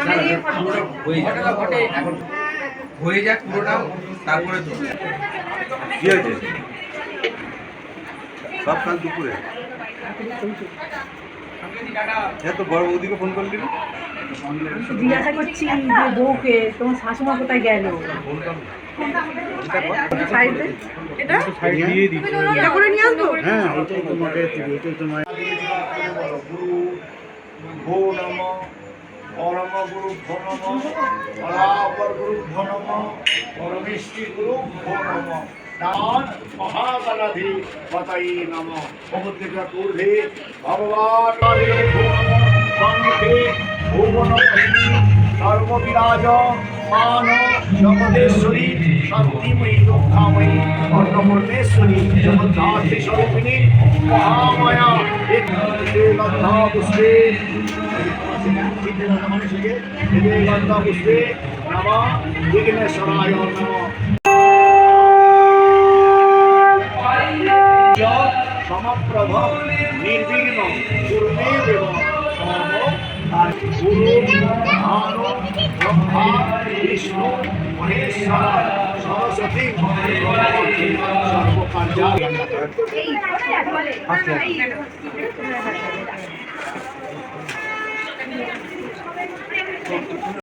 ঘটনা ঘটে এখন হয়ে যাক পুরোটা তারপরে তো কি হয়েছে সব কাল দুপুরে হ্যাঁ তো বড় বৌদিকে ফোন করলি জিজ্ঞাসা করছি যে বউকে তোমার শাশুমা কোথায় গেল এটা এটা করে নিয়ে আসব হ্যাঁ তোমাকে পরম গুরু ভো নম পরাপর গুরু ভো নম পরমেষ্টি গুরু ভো নম মহাগণাধি পতৈ নম সমুদ্রিকা পূর্বে ভগবান ভো ভুবন সর্ববিরাজ গন্ধা পুষ্পে গন্ধা পুষ্পে নম বিঘ্নেশ্বরায় নম সমপ্রভ নির্বিঘ্ন পূর্বে দেব গুরু ভানু ব্রহ্মা বিষ্ণু মহেশ্বর সরস্বতী সর্বকার্যা